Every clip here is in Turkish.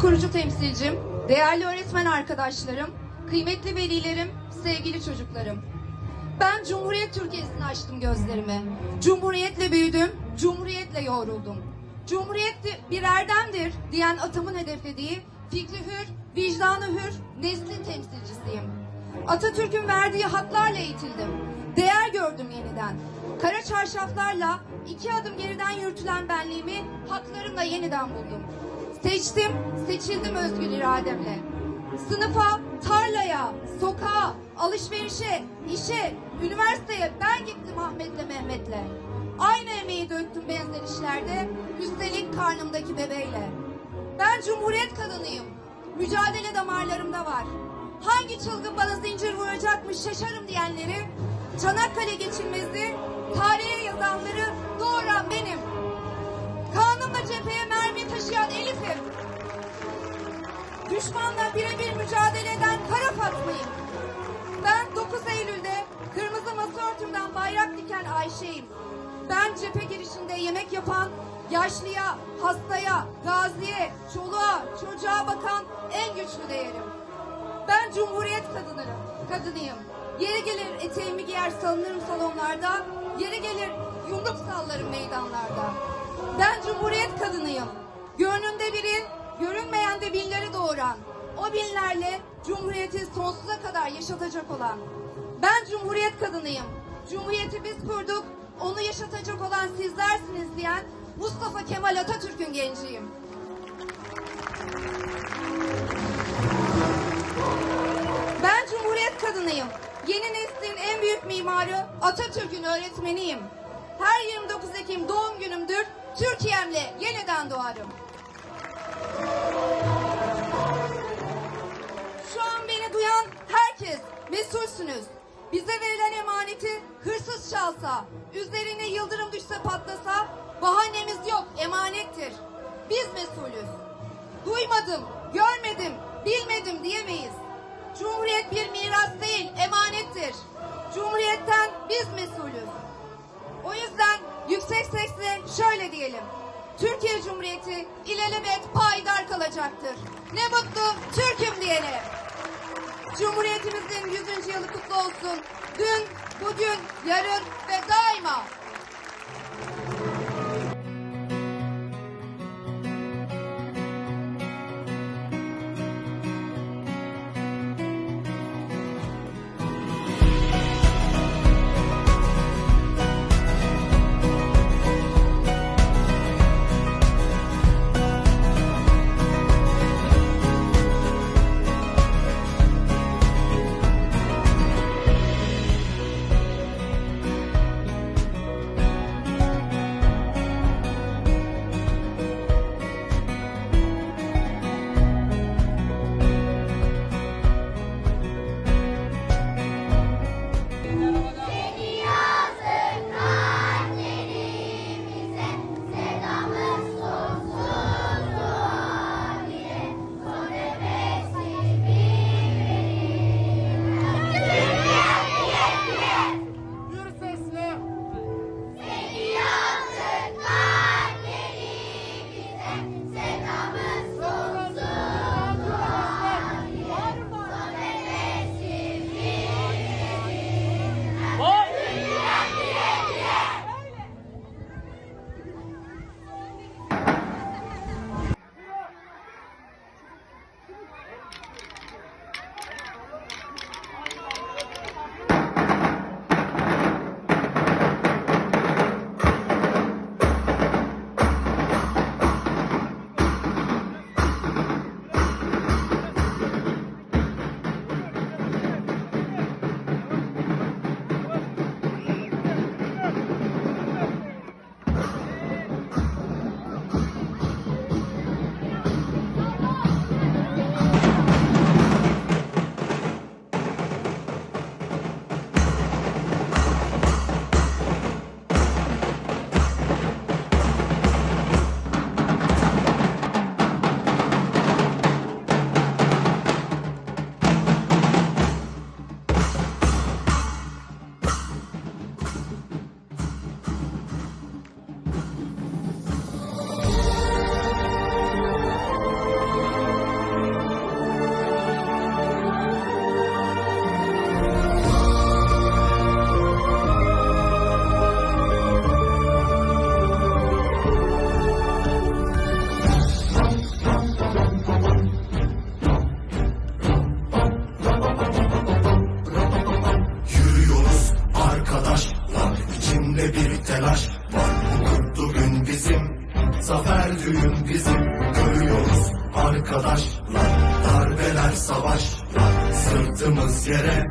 Kurucu temsilcim, değerli öğretmen arkadaşlarım, kıymetli velilerim, sevgili çocuklarım. Ben Cumhuriyet Türkiye'sini açtım gözlerimi. Cumhuriyetle büyüdüm, Cumhuriyetle yoğruldum. Cumhuriyet bir erdemdir diyen atamın hedeflediği fikri hür, vicdanı hür, neslin temsilcisiyim. Atatürk'ün verdiği haklarla eğitildim. Değer gördüm yeniden. Kara çarşaflarla iki adım geriden yürütülen benliğimi haklarımla yeniden buldum. Seçtim, seçildim özgür irademle. Sınıfa, tarlaya, sokağa, alışverişe, işe, üniversiteye ben gittim Ahmet'le Mehmet'le. Aynı emeği döktüm benzer işlerde, üstelik karnımdaki bebeğle. Ben Cumhuriyet kadınıyım. Mücadele damarlarımda var. Hangi çılgın bana zincir vuracakmış şaşarım diyenleri, Çanakkale geçilmezi, tarihe yazanları doğuran benim. Kanımla cepheye mermi taşıyan Elif'im. Düşmanla birebir mücadele eden Kara Fatma'yım. Ben 9 Eylül'de kırmızı masa örtümden bayrak diken Ayşe'yim. Ben cephe girişinde yemek yapan, yaşlıya, hastaya, gaziye, çoluğa, çocuğa bakan en güçlü değerim. Ben Cumhuriyet kadınırım, kadınıyım. Yeri gelir eteğimi giyer salınırım salonlarda, yeri gelir yumruk sallarım meydanlarda. Ben Cumhuriyet kadınıyım. Gönlümde biri, görünmeyen de binleri doğuran. O binlerle Cumhuriyeti sonsuza kadar yaşatacak olan. Ben Cumhuriyet kadınıyım. Cumhuriyeti biz kurduk, onu yaşatacak olan sizlersiniz diyen Mustafa Kemal Atatürk'ün genciyim. Ben Cumhuriyet kadınıyım. Yeni neslin en büyük mimarı Atatürk'ün öğretmeniyim. Her 29 Ekim doğum günümdür. Yeniden doğarım. Şu an beni duyan herkes mesulsünüz. Bize verilen emaneti hırsız çalsa, üzerine yıldırım düşse patlasa, bahanemiz yok, emanettir. Biz mesulüz. Duymadım, görmedim, bilmedim diyemeyiz. Cumhuriyet bir miras değil, emanettir. Cumhuriyetten biz mesulüz. O yüzden yüksek sesle şöyle diyelim. Türkiye Cumhuriyeti ilelebet payidar kalacaktır. Ne mutlu Türk'üm diyene. Cumhuriyetimizin 100. yılı kutlu olsun. Dün, bugün, yarın ve daima. Zafer düğün bizim Görüyoruz arkadaşlar. Darbeler savaşlar Sırtımız yere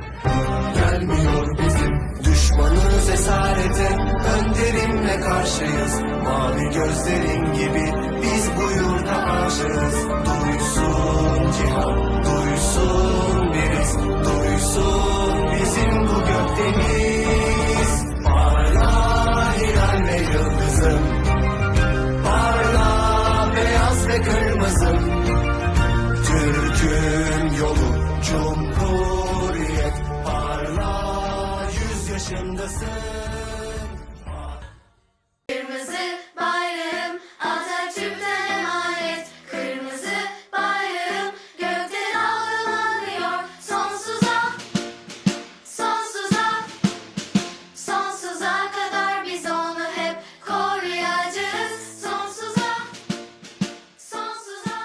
Gelmiyor bizim. Düşmanız esarete Önderimle karşıyız. Mavi gözlerin gibi Biz bu yurda aşığız. Duysun cihan Duysun biriz Duysun bizim bu gökdeniz yüz yaşındasın Kırmızı bayrağım Atatürk'ten emanet. Kırmızı bayrağım gökte dalgalanıyor Sonsuza, sonsuza, sonsuza kadar biz onu hep koruyacağız. Sonsuza, sonsuza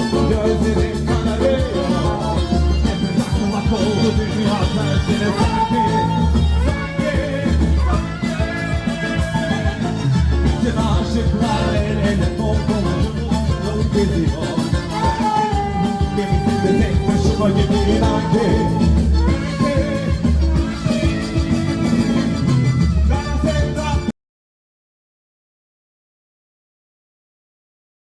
Gözlerim kararıyor Hep aklıma oldu dünya tersine Soy my king.